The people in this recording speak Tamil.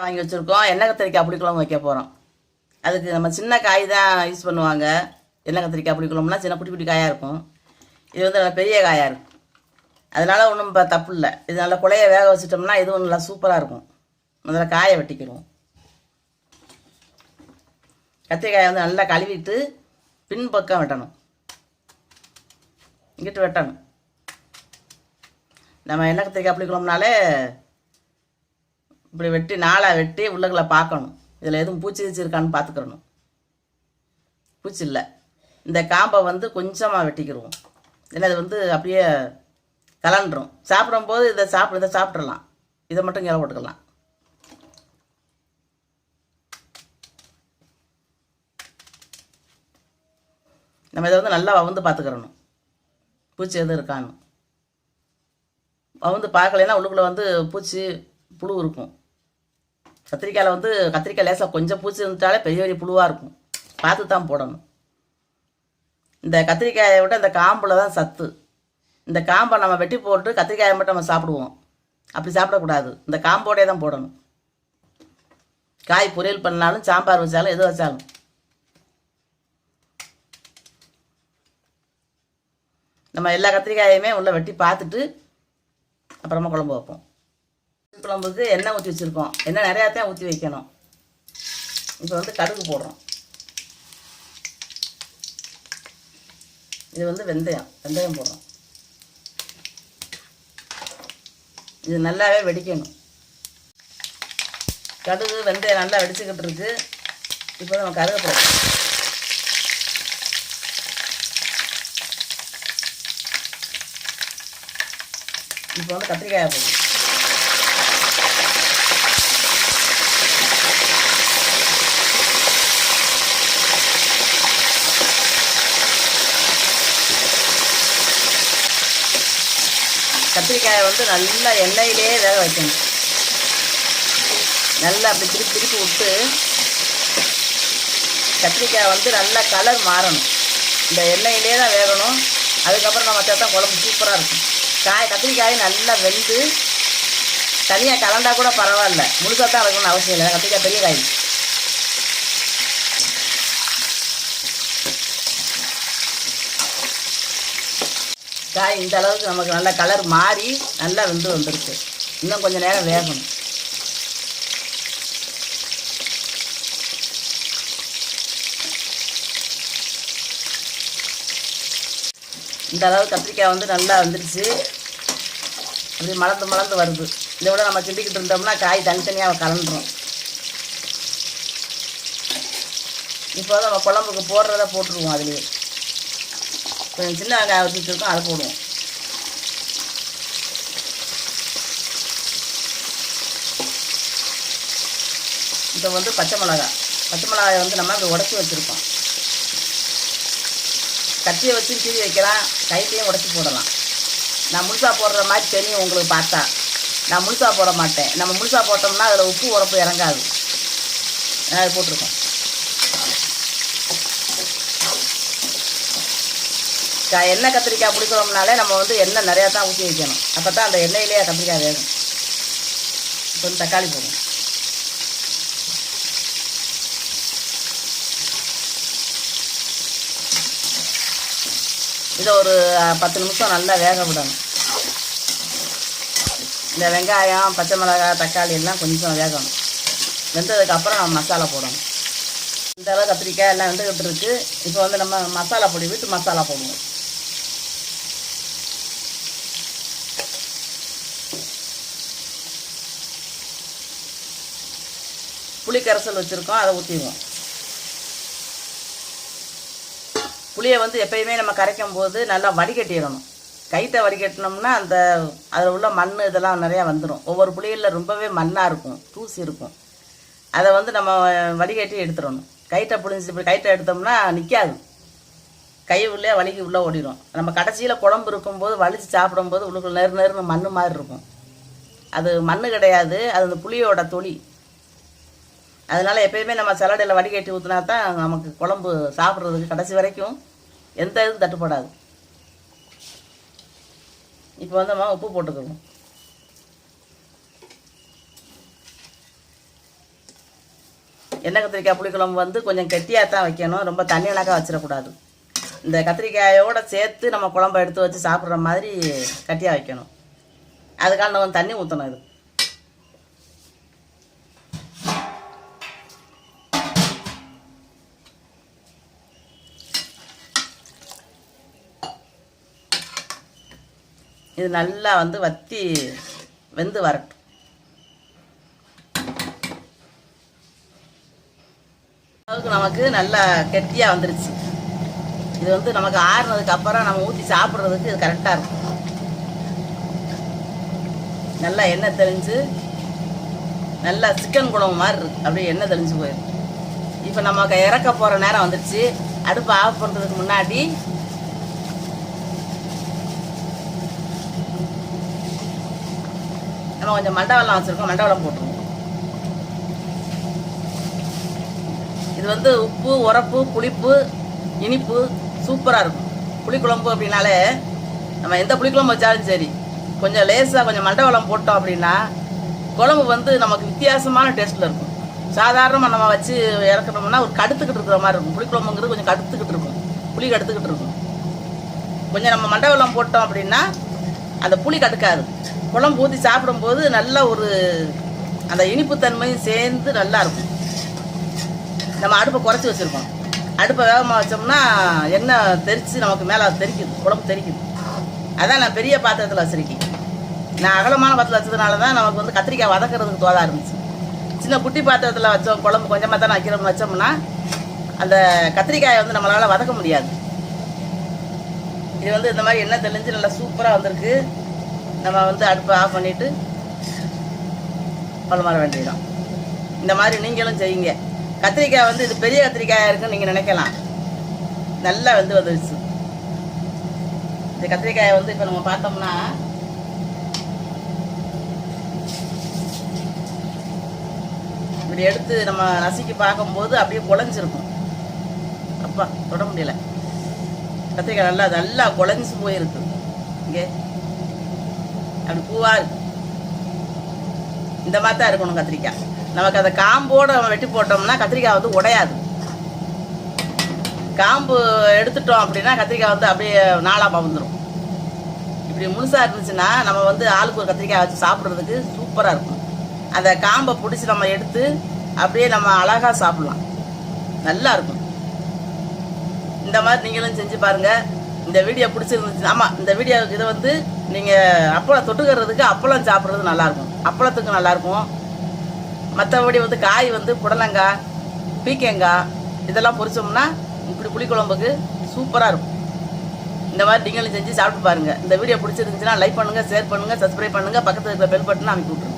வாங்கி வச்சுருக்கோம். எண்ணெய் கத்திரிக்காய் புளிக்குழம்பு வைக்க போகிறோம் அதுக்கு நம்ம சின்ன காய் தான் யூஸ் பண்ணுவாங்க. எண்ணெய் கத்திரிக்காய் புளிக்குழம்புனா சின்ன குட்டி குட்டி காயாக இருக்கும். இது வந்து நல்லா பெரிய காயாக இருக்கும். அதனால் ஒன்றும் இப்போ தப்பு இல்லை. இது நல்லா குழைய வேக வச்சிட்டோம்னா இதுவும் நல்லா சூப்பராக இருக்கும். முதல்ல காயை வெட்டிக்கிடுவோம். கத்திரிக்காயை வந்து நல்லா கழுவிட்டு பின்பக்கம் வெட்டணும். இங்கிட்டு வெட்டணும். நம்ம எண்ணெய் கத்திரிக்காய் புளிக்குழம்புனாலே இப்படி வெட்டி நாளாக வெட்டி உள்ளகளை பார்க்கணும். இதில் எதுவும் பூச்சி கீச்சி இருக்கான்னு பார்த்துக்கிறணும். பூச்சி இல்லை. இந்த காம்பை வந்து கொஞ்சமாக வெட்டிக்கிடுவோம் ஏன்னா இது வந்து அப்படியே கலண்டுரும் சாப்பிடும்போது இதை சாப்பிட இதை சாப்பிட்றலாம் இதை மட்டும் கீழே போட்டுக்கலாம். நம்ம இதை வந்து நல்லா வவுந்து பார்த்துக்கிறணும். பூச்சி எதுவும் இருக்கான்னு. வவுந்து பார்க்கலைன்னா உள்ளுக்குள்ளே வந்து பூச்சி புழு இருக்கும். கத்திரிக்காயில் வந்து கத்திரிக்காய் லேசாக கொஞ்சம் பூச்சி இருந்துட்டாலே பெரிய பெரிய புழுவாக இருக்கும். பார்த்து தான் போடணும். இந்த கத்திரிக்காயை விட இந்த காம்பில் தான் சத்து. இந்த காம்பை நம்ம வெட்டி போட்டு கத்திரிக்காயை மட்டும் நம்ம சாப்பிடுவோம். அப்படி சாப்பிடக்கூடாது. இந்த காம்போடே தான் போடணும். காய் பொரியல் பண்ணாலும் சாம்பார் வச்சாலும் எது வச்சாலும். நம்ம எல்லா கத்திரிக்காயுமே உள்ள வெட்டி பார்த்துட்டு அப்புறமா குழம்பு வைப்போம். குழம்புக்கு எண்ணெய் ஊற்றி வச்சுருக்கோம். எண்ணெய் நிறையா தான் ஊற்றி வைக்கணும். இப்போ வந்து கடுகு போடுறோம். இது வந்து வெந்தயம். வெந்தயம் போடுறோம். இது நல்லாவே வெடிக்கணும். கடுகு வெந்தயம் நல்லா வெடிச்சுக்கிட்டு இருக்கு. இப்போ நம்ம கருக போடுறோம். இப்போ வந்து கத்திரிக்காயை போடுறோம். கத்திரிக்காயை வந்து நல்லா எண்ணெயிலே வேக வைக்கணும். நல்லா அப்படி திருப்பி திருப்பி விட்டு கத்திரிக்காய் வந்து நல்லா கலர் மாறணும். இந்த எண்ணெயிலே தான் வேகணும். அதுக்கப்புறம் நம்ம சேர்த்தா குழம்பு சூப்பராக இருக்கும். காய் கத்திரிக்காய் நல்லா வெந்து தனியாக கலந்தால் கூட பரவாயில்ல. முழுசாக தான் இருக்கணும்னு அவசியம் இல்லை. கத்திரிக்காய் பெரிய காய். காய் இந்த அளவுக்கு நமக்கு நல்ல கலர் மாறி நல்லா வெந்து வந்துருக்கு. இன்னும் கொஞ்சம் நேரம் வேகணும். இந்த அளவு கத்திரிக்காய் வந்து நல்லா வந்துடுச்சு அப்படி மலர்ந்து மலர்ந்து வருது. இதை விட நம்ம கிண்டிக்கிட்டு இருந்தோம்னா காய் தனித்தனியாக கலந்துடும் இப்போ நம்ம குழம்புக்கு போடுறத போட்டுருவோம் அதுலேயே. கொஞ்சம் சின்ன வெங்காயம் வச்சு வச்சுருக்கோம் அதை போடுவோம். இப்போ வந்து பச்சை மிளகா பச்சை மிளகாயை வந்து நம்ம அப்படி உடச்சி வச்சுருக்கோம். கத்தியை வச்சு கீறி வைக்கலாம். கைட்டையும் உடச்சி போடலாம். நான் முழுசாக போடுற மாதிரி தெரியும் உங்களுக்கு பார்த்தா நான் முழுசாக போட மாட்டேன். நம்ம முழுசாக போட்டோம்னா அதில் உப்பு உரப்பு இறங்காது. அது போட்டிருக்கோம். கத்திரிக்காய் எண்ணெய் கத்திரிக்காய் பிடிக்கிறோம்னாலே நம்ம வந்து எண்ணெய் நிறையா தான் ஊற்றி வைக்கணும். அப்போ தான் அந்த எண்ணெயிலேயே கத்திரிக்காய் வேகும். இப்போ வந்து தக்காளி போடும் இதை ஒரு பத்து நிமிஷம் நல்லா வேக விடணும். இந்த வெங்காயம் பச்சை மிளகாய் தக்காளி எல்லாம் கொஞ்சம் வேகணும். வெந்ததுக்கு அப்புறம் நம்ம மசாலா போடணும். இந்த அளவு கத்திரிக்காய் எல்லாம் வெந்துக்கிட்டு இருக்குது இப்போ வந்து நம்ம மசாலா பொடி வீட்டு மசாலா போடுவோம். புளி கரைசல் வச்சுருக்கோம் அதை ஊற்றிடுவோம் புளியை வந்து எப்பயுமே நம்ம கரைக்கும் போது நல்லா வடிகட்டிடணும். கைத்தை வடிகட்டினோம்னா அந்த அதில் உள்ள மண் இதெல்லாம் நிறையா வந்துடும் ஒவ்வொரு புளியில் ரொம்பவே மண்ணாக இருக்கும் தூசி இருக்கும். அதை வந்து நம்ம வடிகட்டி எடுத்துடணும். கைட்டை புளிஞ்சு இப்படி கைட்டை எடுத்தோம்னா நிற்காது கை உள்ளே வலிக்கு உள்ளே ஓடிடும் நம்ம கடைசியில் குழம்பு இருக்கும்போது வலிச்சு சாப்பிடும்போது உள்ளுக்குள்ள நெரு நெருன்னு மண் மாதிரி இருக்கும். அது மண் கிடையாது அது அந்த புளியோட தொளி அதனால் எப்பயுமே நம்ம சலடையில் வடிகட்டி ஊற்றினா தான் நமக்கு குழம்பு சாப்பிட்றதுக்கு கடைசி வரைக்கும் எந்த இதுவும் தட்டுப்படாது. இப்போ வந்து நம்ம உப்பு போட்டுக்கணும் எண்ணெய் கத்திரிக்காய் புளிக்குழம்பு வந்து கொஞ்சம் கெட்டியாக தான் வைக்கணும். ரொம்ப தண்ணி வச்சிடக்கூடாது. இந்த கத்திரிக்காயோட சேர்த்து நம்ம குழம்ப எடுத்து வச்சு சாப்பிட்ற மாதிரி கட்டியாக வைக்கணும். அதுக்காக நம்ம தண்ணி ஊற்றணும் இது. இது நல்லா வந்து வத்தி வெந்து வரட்டும். அளவுக்கு நமக்கு நல்லா கெட்டியாக வந்துருச்சு. இது வந்து நமக்கு ஆறுனதுக்கு அப்புறம் நம்ம ஊற்றி சாப்பிட்றதுக்கு இது கரெக்டாக இருக்கும். நல்லா எண்ணெய் தெளிஞ்சு நல்லா சிக்கன் குழம்பு மாதிரி இருக்கு. அப்படியே எண்ணெய் தெளிஞ்சு போயிடும். இப்போ நமக்கு இறக்க போகிற நேரம் வந்துருச்சு. அடுப்பு ஆஃப் பண்ணுறதுக்கு முன்னாடி நம்ம கொஞ்சம் மண்டவெல்லாம் வச்சுருக்கோம் மண்டவெல்லாம் போட்டுருவோம். இது வந்து உப்பு உரப்பு புளிப்பு இனிப்பு சூப்பராக இருக்கும். புளிக்குழம்பு அப்படின்னாலே நம்ம எந்த புளிக்குழம்பு வச்சாலும் சரி கொஞ்சம் லேசாக கொஞ்சம் மண்டவெல்லாம் போட்டோம் அப்படின்னா குழம்பு வந்து நமக்கு வித்தியாசமான டேஸ்ட்டில் இருக்கும். சாதாரணமாக நம்ம வச்சு இறக்கணும்னா ஒரு கடுத்துக்கிட்டு இருக்கிற மாதிரி இருக்கும். புளிக்குழம்புங்கிறது கொஞ்சம் கடுத்துக்கிட்டு இருக்கும். புளி கடுத்துக்கிட்டு இருக்கும். கொஞ்சம் நம்ம மண்டவெல்லம் போட்டோம் அப்படின்னா அந்த புளி கடுக்காது குழம்பு ஊற்றி சாப்பிடும்போது நல்ல ஒரு அந்த இனிப்புத்தன்மையும் சேர்ந்து நல்லா இருக்கும். நம்ம அடுப்பை குறைச்சி வச்சுருக்கோம் அடுப்பை வேகமாக வச்சோம்னா எண்ணெய் தெரித்து நமக்கு மேலே தெரிக்குது குழம்பு தெரிக்குது அதான் நான் பெரிய பாத்திரத்தில் வச்சுருக்கேன். நான் அகலமான பாத்திரத்தில் வச்சதுனால தான் நமக்கு வந்து கத்திரிக்காய் வதக்கிறதுக்கு தோதாக இருந்துச்சு. சின்ன குட்டி பாத்திரத்தில் வச்சோம் குழம்பு கொஞ்சமாக தான் வைக்கிறோம்னு வச்சோம்னா அந்த கத்திரிக்காயை வந்து நம்மளால் வதக்க முடியாது. இது வந்து இந்த மாதிரி எண்ணெய் தெளிஞ்சு நல்லா சூப்பராக வந்திருக்கு. நம்ம வந்து அடுப்பை ஆஃப் பண்ணிவிட்டு பழமாற வேண்டியதுதான். இந்த மாதிரி நீங்களும் செய்யுங்க. கத்திரிக்காய் வந்து இது பெரிய கத்திரிக்காயாக இருக்குன்னு நீங்கள் நினைக்கலாம். நல்லா வந்து வந்துருச்சு. இந்த கத்திரிக்காயை வந்து இப்போ நம்ம பார்த்தோம்னா இப்படி எடுத்து நம்ம நசுக்கி பார்க்கும்போது அப்படியே குழஞ்சிருக்கும். அப்பா தொட முடியல. கத்திரிக்காய் நல்லா நல்லா குழஞ்சி போயிருக்கு இங்கே. அப்படி பூவா இருக்கு. இந்த மாதிரி தான் இருக்கணும் கத்திரிக்காய். நமக்கு அந்த காம்போட நம்ம வெட்டி போட்டோம்னா கத்திரிக்காய் வந்து உடையாது. காம்பு எடுத்துட்டோம் அப்படின்னா கத்திரிக்காய் வந்து அப்படியே நாளாக பவுந்துடும் இப்படி முழுசாக இருந்துச்சுன்னா நம்ம வந்து ஆளுக்கு ஒரு கத்திரிக்காய் வச்சு சாப்பிட்றதுக்கு சூப்பராக இருக்கும். அந்த காம்பை பிடிச்சி நம்ம எடுத்து அப்படியே நம்ம அழகாக சாப்பிட்லாம். நல்லா இருக்கும். இந்த மாதிரி நீங்களும் செஞ்சு பாருங்கள் இந்த வீடியோ பிடிச்சிருந்துச்சு ஆமாம் இந்த வீடியோ இதை வந்து நீங்கள் அப்பளம் தொட்டுக்கிறதுக்கு அப்பளம் சாப்பிட்றது நல்லாயிருக்கும். அப்பளத்துக்கு நல்லாயிருக்கும். மற்றபடி வந்து காய் வந்து புடலங்காய் பீக்கங்காய் இதெல்லாம் பொரிச்சோம்னா இப்படி புளிக்குழம்புக்கு சூப்பராக இருக்கும். இந்த மாதிரி நீங்களும் செஞ்சு சாப்பிட்டு பாருங்கள் இந்த வீடியோ பிடிச்சிருந்துச்சுன்னா லைக் பண்ணுங்கள் ஷேர் பண்ணுங்கள் சப்ஸ்கிரைப் பண்ணுங்கள் பக்கத்தில் இருக்கிற பெல் பட்டனை அமைக்கி விட்ருங்க